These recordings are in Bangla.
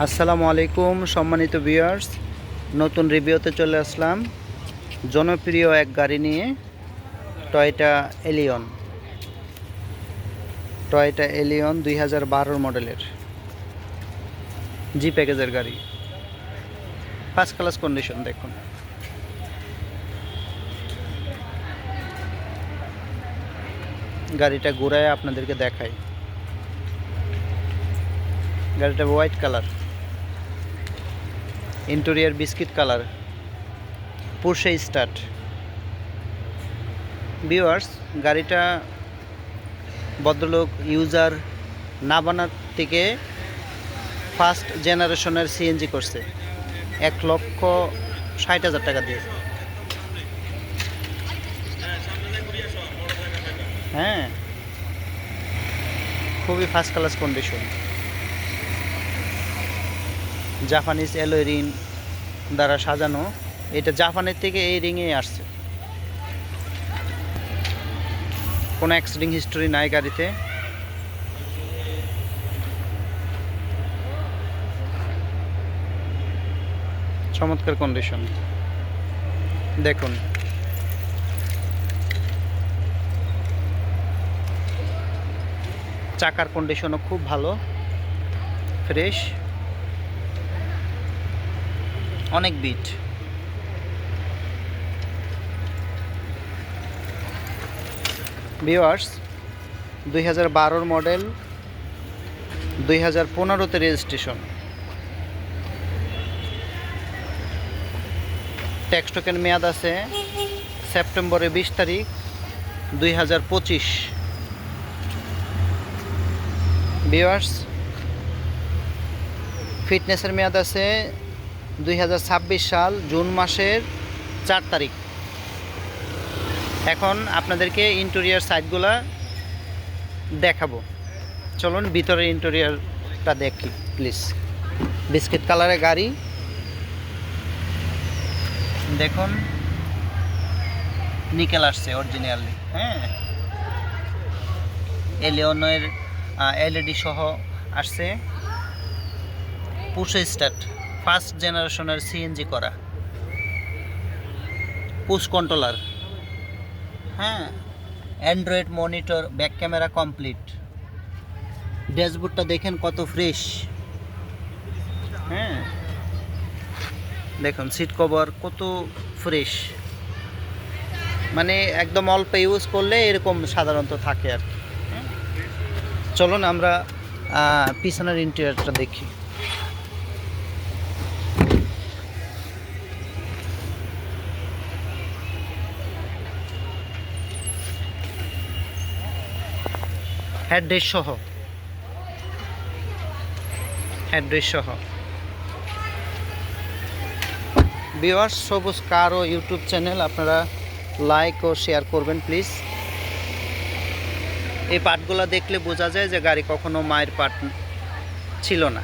আসসালামু আলাইকুম, সম্মানিত ভিউয়ার্স নতুন রিভিউতে চলে আসলাম। জনপ্রিয় এক গাড়ি নিয়ে টয়টা এলিয়ন টয়টা এলিয়ন দুই হাজার মডেলের জি প্যাকেজের গাড়ি। ফার্স্ট ক্লাস কন্ডিশন দেখুন। গাড়িটা ঘুরায় আপনাদেরকে দেখাই। গাড়িটা white colour interior biscuit colour. Push start. Viewers, গাড়িটা ভদ্রলোক, ইউজার না বানার থেকে ফার্স্ট জেনারেশনের সিএনজি করছে। এক লক্ষ ষাট হাজার টাকা দিয়ে। হ্যাঁ। খুবই first class condition Japanese alloy ring দ্বারা সাজানো। এটা জাপানের থেকে এই রিংয়ে আসছে। কোনো অ্যাক্সিডেন্ট হিস্টোরি নাই গাড়িতে। চমৎকার কন্ডিশন দেখুন। চাকার কন্ডিশনও খুব ভালো। ফ্রেশ অনেক বিট ভিওয়ার্স দুই হাজার বারোর মডেল দুই হাজার পনেরোতে রেজিস্ট্রেশন ট্যাক্স টোকেন মেয়াদ আছে সেপ্টেম্বরের বিশ তারিখ, দুই হাজার পঁচিশ। ভিওয়ার্স ফিটনেসের মেয়াদ আছে দুই হাজার ছাব্বিশ সাল, জুন মাসের চার তারিখ। এখন আপনাদেরকে ইন্টেরিয়ার সাইডগুলা দেখাবো। চলুন ভিতরের ইন্টেরিয়ারটা দেখি প্লিজ বিস্কিট কালারের গাড়ি। দেখুন, নিকেল আসছে অরিজিনালি হ্যাঁ? এলিয়নের এলইডি সহ আসছে। Push start. ফার্স্ট জেনারেশনের সিএনজি করা। Push controller. হ্যাঁ Android monitor, back camera complete. ড্যাশবোর্ডটা দেখেন কত ফ্রেশ। হ্যাঁ দেখুন, সিট কভার কত ফ্রেশ। মানে একদম অল্প ইউজ করলে এরকম সাধারণত থাকে আর কি। হ্যাঁ? চলুন আমরা পিছনের ইন্টেরিয়রটা দেখি। হেডরেস সহ। হেডরেস সহ। Viewers Sabuj car YouTube channel আপনারা লাইক ও শেয়ার করবেন প্লিজ এই পার্টগুলো দেখলে বোঝা যায় যে গাড়ি কখনো মায়ের পার্ট ছিল না।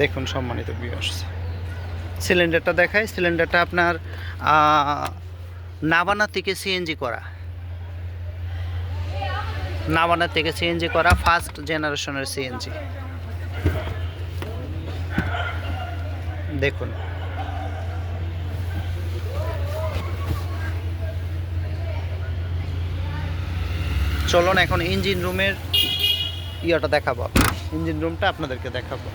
দেখুন সম্মানিত ভিউয়ার্স সিলিন্ডারটা দেখায় সিলিন্ডারটা আপনার নাবানা থেকে সিএনজি করা। নাবানা থেকে সিএনজি করা ফার্স্ট জেনারেশনের সিএনজি দেখুন। চলুন এখন ইঞ্জিন রুমের ইয়েটা দেখাবো। ইঞ্জিন রুমটা আপনাদেরকে দেখাবো।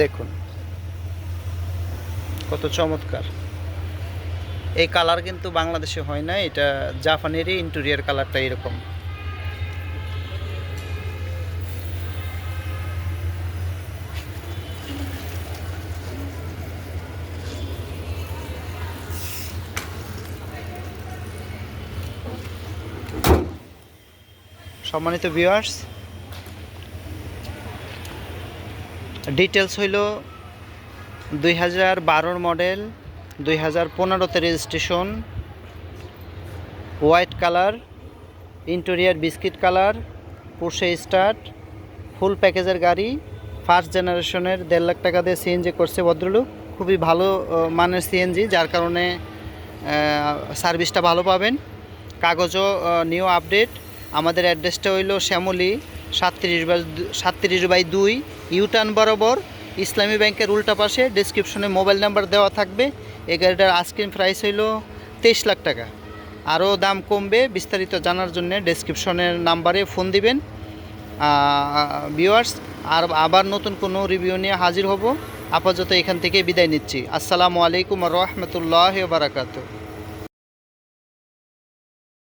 দেখুন। কত চমৎকার। এই কালার কিন্তু বাংলাদেশে হয় না, এটা জাপানেরই ইন্টেরিয়ার কালারটা এরকম। সম্মানিত ভিউয়ার্স ডিটেলস হইল দুই হাজার বারোর মডেল দুই হাজার পনেরোতে registration white colour interior biscuit colour push start full প্যাকেজের গাড়ি ফার্স্ট জেনারেশনের দেড় লাখ টাকা দিয়ে সিএনজি করছে ভদ্রলোক। খুবই ভালো মানের সিএনজি যার কারণে সার্ভিসটা ভালো পাবেন। কাগজও নিউ আপডেট আমাদের অ্যাড্রেসটা হইল শ্যামলী সাতত্রিশ বাই সাতত্রিশ বাই দুই, ইউটার্ন বরাবর। ইসলামী ব্যাংকের উল্টা পাশে ডিসক্রিপশনে মোবাইল নাম্বার দেওয়া থাকবে। এই গাড়িটার আস্কিং প্রাইস হইল তেইশ লাখ টাকা। আরও দাম কমবে বিস্তারিত জানার জন্য ডেসক্রিপশনের নাম্বারে ফোন দিবেন। ভিউয়ার্স আর আবার নতুন কোনো রিভিউ নিয়ে হাজির হব। আপাতত এখান থেকে বিদায় নিচ্ছি। আসসালামু আলাইকুম রহমতুল্লাহ বারাকাতু